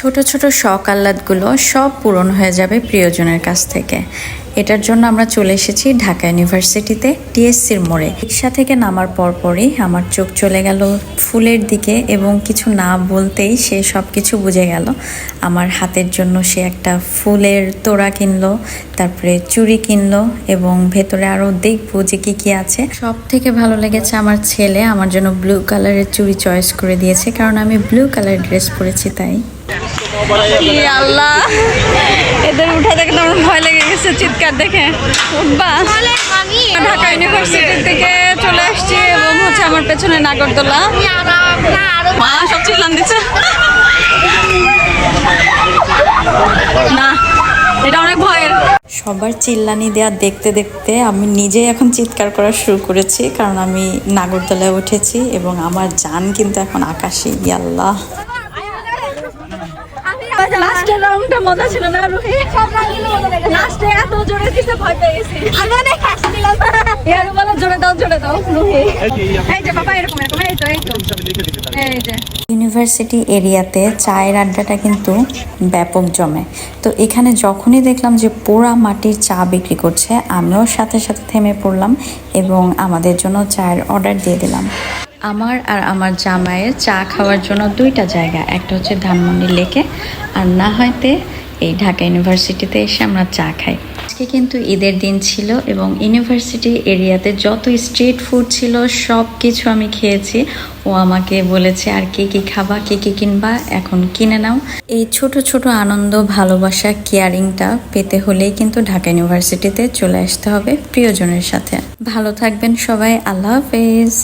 ছোট ছোট শখ আহ্লাদগুলো সব পূরণ হয়ে যাবে প্রিয়জনের কাছ থেকে। এটার জন্য আমরা চলে এসেছি ঢাকা ইউনিভার্সিটিতে টিএসসির মোড়ে। রিক্সা থেকে নামার পরপরই আমার চোখ চলে গেল ফুলের দিকে এবং কিছু না বলতেই সে সব কিছু বুঝে গেল। আমার হাতের জন্য সে একটা ফুলের তোড়া কিনলো, তারপরে চুড়ি কিনলো এবং ভেতরে আরও দেখব যে কী কী আছে। সব থেকে ভালো লেগেছে আমার ছেলে, আমার জন্য ব্লু কালারের চুড়ি চয়েস করে দিয়েছে, কারণ আমি ব্লু কালারের ড্রেস পরেছি তাই। আল্লাহ এদের উঠা দেখে তো ভয় লেগে গেছে, চিৎকার দেখে। ঢাকা ইউনিভার্সিটি থেকে চলে আসছি এবং হচ্ছে আমার পেছনে নাগরদোলা। মা, সব চিল্লান দিচ্ছে। না, এটা অনেক ভয়ের। সবার চিল্লানি দেওয়া দেখতে দেখতে আমি নিজেই এখন চিৎকার করা শুরু করেছি, কারণ আমি নাগরদোলায় উঠেছি এবং আমার জান কিন্তু এখন আকাশে, ইয়াল্লাহ। লাস্টের রাউন্ডটা মজা ছিল না রুহি? লাস্টে এত জোরে দিতে ভয় পেয়ে গেছি আমি অনেক হাসছিলাম এর বলে জোরে দাও জোরে দাও রুহি। এই যে বাবা এরকম এরকম এই তো এই তো। এই যে। ইউনিভার্সিটি এরিয়াতে চায়ের আড্ডাটা কিন্তু ব্যাপক জমে। তো এখানে যখনই দেখলাম যে পোড়া মাটির চা বিক্রি করছে আমিও সাথে সাথে থেমে পড়লাম এবং আমাদের জন্য চায়ের অর্ডার দিয়ে দিলাম। আমার আর আমার জামাইয়ের চা খাওয়ার জন্য দুইটা জায়গা, একটা হচ্ছে ধানমন্ডি লেকে আর না হয়তে এই ঢাকা ইউনিভার্সিটিতে এসে আমরা চা খাই। আজকে কিন্তু ঈদের দিন ছিল এবং ইউনিভার্সিটি এরিয়াতে যত স্ট্রিট ফুড ছিল সব কিছু আমি খেয়েছি। ও আমাকে বলেছে, আর কি কি খাবা, কি কি কিনবা, এখন কিনে নাও। এই ছোট ছোট আনন্দ, ভালোবাসা কেয়ারিংটা পেতে হলেই কিন্তু ঢাকা ইউনিভার্সিটিতে চলে আসতে হবে প্রিয়জনের সাথে। ভালো থাকবেন সবাই, আল্লাহ হাফেজ।